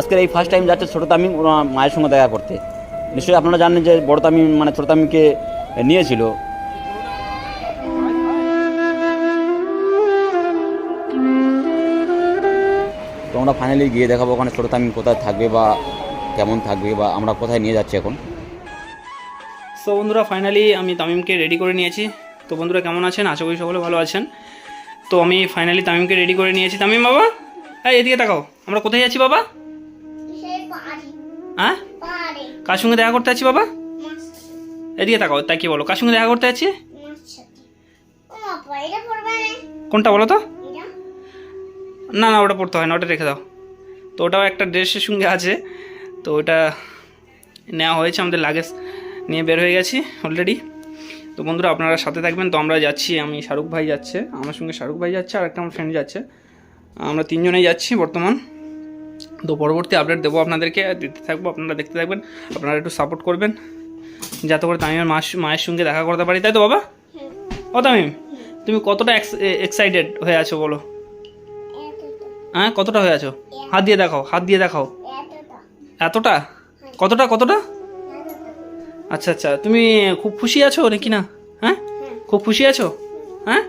আজকের এই first time যাচ্ছে ছোটো তামিম, ওর মায়ের সঙ্গে দেখা করতে। নিশ্চয়ই আপনারা জানেন যে বড় তামিম মানে ছোটো তামিমকে নিয়েছিল। তো আমরা ফাইনালি গিয়ে দেখাবো ওখানে ছোটো তামিম কোথায় থাকবে বা কেমন থাকবে বা আমরা কোথায় নিয়ে যাচ্ছি এখন। সো বন্ধুরা ফাইনালি আমি তামিমকে রেডি করে নিয়েছি। তো বন্ধুরা, কেমন আছেন? আশা করি সকলে ভালো আছেন। তো আমি ফাইনালি তামিমকে রেডি করে নিয়েছি। তামিম বাবা হ্যাঁ এদিকে তাকাও। আমরা কোথায় যাচ্ছি বাবা? হ্যাঁ? কার সঙ্গে দেখা করতে যাচ্ছি বাবা? এদিকে তাকাও তাই কি বলো? কার সঙ্গে দেখা করতে না? কোনটা বলো তো? না না ওটা পড়তে হয় না ওটা রেখে দাও। তো ওটাও একটা ড্রেসের সঙ্গে আছে। তো ওটা নেওয়া হয়েছে আমাদের লাগেজ নিয়ে বের হয়ে গেছি অলরেডি তো বন্ধুরা আপনারা সাথে থাকবেন। তো আমরা যাচ্ছি আমি শাহরুখ ভাই যাচ্ছে আমার সঙ্গে শাহরুখ ভাই যাচ্ছে আর একটা আমার ফ্রেন্ড যাচ্ছে। আমরা তিনজনেই যাচ্ছি বর্তমান। তো পরবর্তী আপডেট দেবো আপনাদেরকে। দিতে থাকব আপনারা দেখতে থাকবেন আপনারা একটু সাপোর্ট করবেন যাতে করে তামিমের মাস মায়ের সঙ্গে দেখা করতে পারি। তাই তো বাবা? ও তামিম তুমি কতটা এক্সাইটেড হয়ে আছো বলো? হ্যাঁ কতটা হয়ে আছো? হাত দিয়ে দেখাও হাত দিয়ে দেখাও। এতটা। এতটা? কতটা কতটা? আচ্ছা আচ্ছা তুমি খুব খুশি আছো নাকি না? হ্যাঁ? খুব খুশি আছো? হ্যাঁ?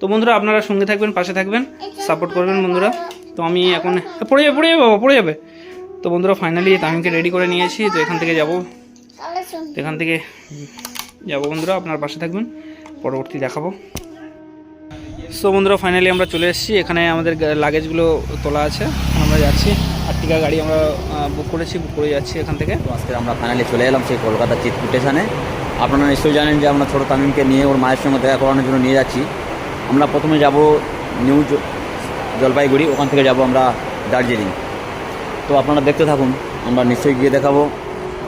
তো বন্ধুরা আপনারা সঙ্গে থাকবেন পাশে থাকবেন সাপোর্ট করবেন বন্ধুরা। তো আমি এখন, পড়ে যাবে পড়ে যাবে বাবা, পড়ে যাবে। তো বন্ধুরা ফাইনালি তামিমকে রেডি করে নিয়েছি, তো এখান থেকে যাব। এখান থেকে যাব বন্ধুরা, আপনার পাশে থাকবেন, পরবর্তী দেখাবো। সো বন্ধুরা ফাইনালি আমরা চলে এসেছি, এখানে আমাদের লাগেজগুলো তোলা আছে আমরা যাচ্ছি। আর্টিকা গাড়ি আমরা বুক করেছি বুক করে যাচ্ছি এখান থেকে। তো আজকে আমরা ফাইনালি চলে এলাম সেই কলকাতা চিতপুর স্টেশনে আপনারা নিশ্চয়ই জানেন যে আমরা ছোটো তামিমকে নিয়ে ওর মায়ের সঙ্গে দেখা করানোর জন্য নিয়ে যাচ্ছি। আমরা প্রথমে যাব নিউ জলপাইগুড়ি, ওখান থেকে যাব আমরা দার্জিলিং। তো আপনারা দেখতে থাকুন, আমরা নিশ্চয়ই গিয়ে দেখাবো।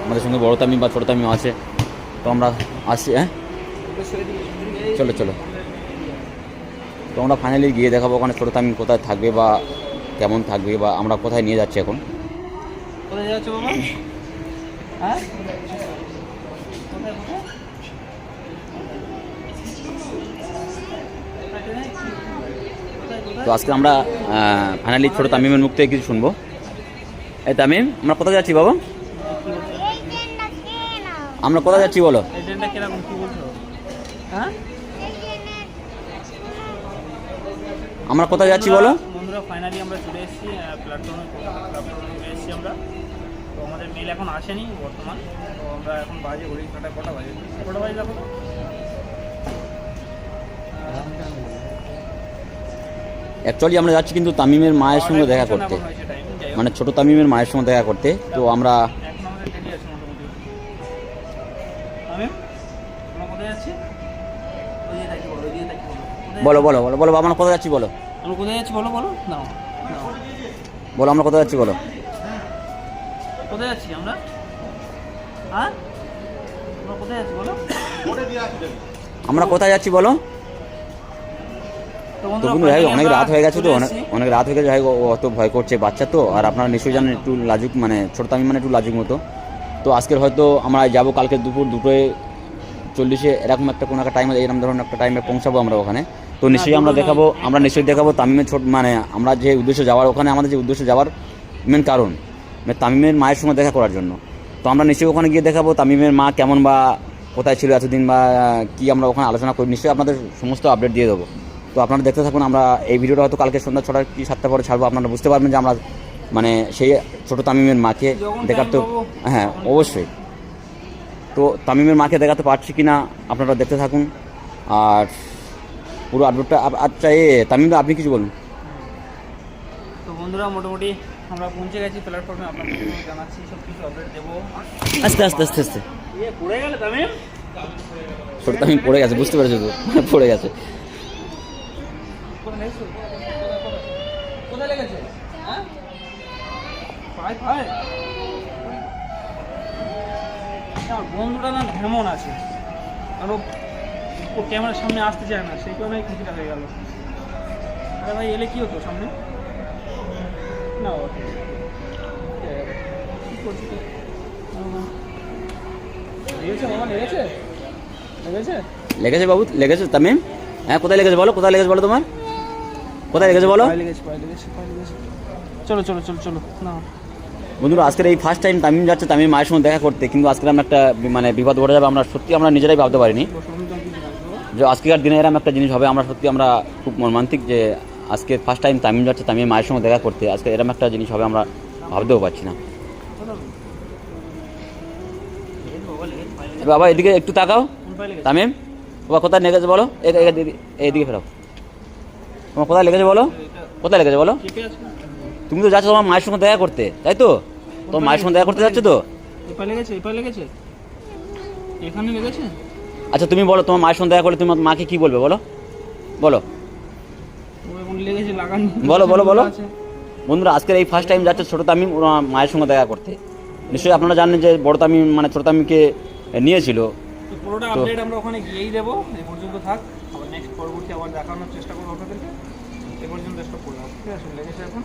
আমাদের সঙ্গে বড় তামিম বা ছোটো তামিম আছে। তো আমরা আসছি হ্যাঁ? চলো চলো। তো আমরা ফাইনালি গিয়ে দেখাবো ওখানে ছোটো তামিম কোথায় থাকবে বা কেমন থাকবে বা আমরা কোথায় নিয়ে যাচ্ছি এখন। কোথায় যাচ্ছ বাবা? হ্যাঁ? তো আজকে আমরা ফাইনালি ছোটো তামিমের মুখ থেকে কিছু শুনব। এই তামিম আমরা কোথায় যাচ্ছি বাবা? আমরা কোথায় যাচ্ছি বলো? হ্যাঁ? আমরা কোথায় যাচ্ছি বলো? বন্ধুরা ফাইনালি আমরা চলে এসেছি প্ল্যাটফর্মে প্ল্যাটফর্মে চলে এসেছি আমরা। তো আমাদের মেল এখন আসেনি বর্তমান। তো আমরা এখন বাজে ঘড়ি কাটা কটা বাজে? কটা বাজে দেখো? অ্যাকচুয়ালি আমরা যাচ্ছি কিন্তু তামিমের মায়ের সঙ্গে দেখা করতে। মানে ছোটো তামিমের মায়ের সঙ্গে দেখা করতে। তো আমরা বলো বলো। বলো বলো বলো বলো আমরা কোথায় যাচ্ছি বলো? আমরা কোথায় যাচ্ছি বলো বলো বলো আমরা কোথায় যাচ্ছি বলো? কোথায় যাচ্ছি আমরা? হ্যাঁ? আমরা কোথায় যাচ্ছি বলো? আমরা কোথায় যাচ্ছি বলো? ভাই অনেক রাত হয়ে গেছে তো অনেক অনেক রাত হয়ে গেছে ভাই অত ভয় করছে বাচ্চা তো আর আপনারা নিশ্চয়ই জানেন একটু লাজুক মানে ছোটো তামিম মানে একটু লাজুক মতো। তো আজকের হয়তো আমরা যাব কালকে দুপুর দুটোয় চল্লিশে এরকম একটা কোনো একটা টাইমে এরকম ধরনের একটা টাইমে পৌঁছাবো আমরা ওখানে। তো নিশ্চয়ই আমরা দেখাবো আমরা নিশ্চয়ই দেখাবো তামিমের ছোট মানে আমরা যে উদ্দেশ্যে যাওয়ার ওখানে আমাদের যে উদ্দেশ্যে যাওয়ার মেন কারণ মানে তামিমের মায়ের সঙ্গে দেখা করার জন্য। তো আমরা নিশ্চয়ই ওখানে গিয়ে দেখাবো তামিমের মা কেমন বা কোথায় ছিল এতদিন বা কি আমরা ওখানে আলোচনা করি নিশ্চয়ই আপনাদের সমস্ত আপডেট দিয়ে দেবো। তো আপনারা দেখতে থাকুন আমরা এই ভিডিওটা হয়তো কালকে সন্ধ্যা ছটা কি সাতটা পরে ছাড়বো আপনারা বুঝতে পারবেন যে আমরা মানে সেই ছোট তামিমের মাকে দেখার তো হ্যাঁ অবশ্যই। তো তামিমের মাকে দেখাতে পারছি কি না আপনারা দেখতে থাকুন। আর পুরো আপডেটটা আচ্ছা এ তামিম আপনি কিছু বলুন। তো বন্ধুরা মোটামুটি আমরা পৌঁছে গেছি প্ল্যাটফর্মে আপনাদের জানাচ্ছি সব কিছু আপডেট দেবো। আস্তে আস্তে আস্তে আস্তে। পড়ে গেলে তামিম? ছোট তামিম পড়ে গেছে বুঝতে পেরেছ তো? পড়ে গেছে। লেগেছে? কোথায় লেগেছে? হ্যাঁ? বন্ধুটা না ভ্রমণ আছে। আর ও ক্যামেরার সামনে আসতে চায় না, সেই কারণে কিছুটা হয়ে গেল। আরে ভাই, এলে কি হতো সামনে? না বাবা লেগেছে? লেগেছে? লেগেছে বাবু, লেগেছে। তামিম? হ্যাঁ কোথায় লেগেছে বলো? কোথায় লেগেছে বলো তোমার? কোথায় লেগেছে বলো? চলো চলো চলো চলো না বন্ধুরা আজকের এই ফার্স্ট টাইম তামিম যাচ্ছে তামিম মায়ের সঙ্গে দেখা করতে কিন্তু আজকে আমরা একটা মানে বিপদ ঘটে যাবে আমরা সত্যি আমরা নিজেরাই ভাবতে পারিনি। যে আজকের দিনে এরকম একটা জিনিস হবে আমরা সত্যি আমরা খুব মর্মান্তিক যে আজকে ফার্স্ট টাইম তামিম যাচ্ছে তামিম মায়ের সঙ্গে দেখা করতে আজকে এরকম একটা জিনিস হবে আমরা ভাবতেও পারছি না। বাবা এদিকে একটু তাকাও। তামিম বাবা কোথায় লেগেছে বলো? এ- এ- এদিকে- ফেরাও। তোমার কোথায় লেগেছে বলো? কোথায় লেগেছে বলো? তুমি তো যাচ্ছ তোমার মায়ের সঙ্গে দেখা করতে তাই তো? তোমার মায়ের সঙ্গে দেখা করতে যাচ্ছ তো? লেগেছে লেগেছে। এখানে লেগেছে? আচ্ছা তুমি বলো তোমার মায়ের সঙ্গে দেখা করলে তোমার মাকে কি বলবে বলো? বলো। বলো, বলো, বলো। বন্ধুরা আজকের এই ফার্স্ট টাইম যাচ্ছে ছোটো তামিম মায়ের সঙ্গে দেখা করতে। নিশ্চয়ই আপনারা জানেন যে বড় তামিম মানে ছোটো তামিমকে নিয়েছিল। পুরোটা আপডেট আমরা ওখানে গিয়েই দেবো এই পর্যন্ত থাক। আবার নেক্সট পরবর্তী আবার দেখানোর চেষ্টা করব আপনাদেরকে। এ পর্যন্ত স্টপ করলাম ঠিক আছে লেগেছে এখন।